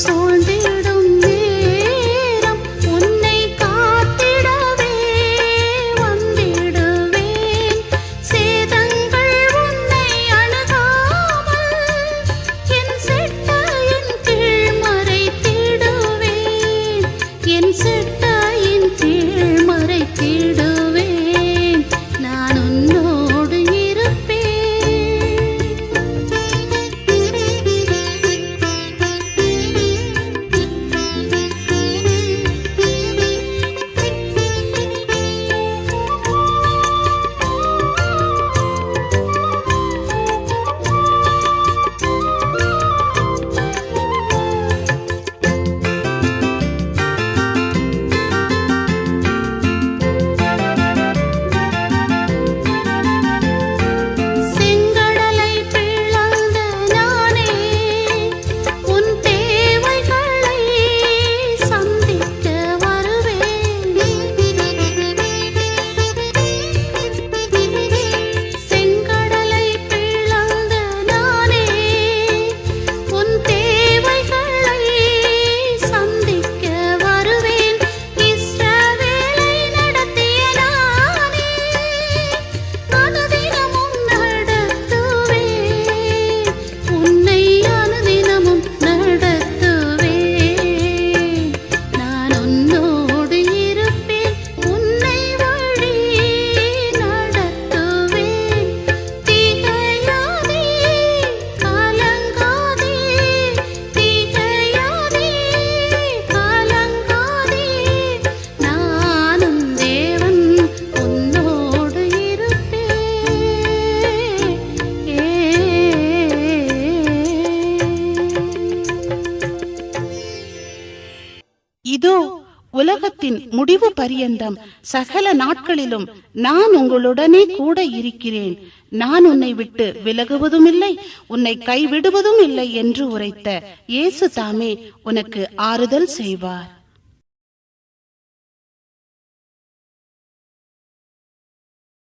storms. உலகத்தின் முடிவு பரியந்தம் சகல நாட்களிலும் நான் உங்களுடனே கூட இருக்கிறேன். நான் உன்னை விட்டு விலகுவதும் இல்லை உன்னை கைவிடுவதும் இல்லை என்று உரைத்த இயேசு தாமே உனக்கு ஆறுதல் செய்வார்.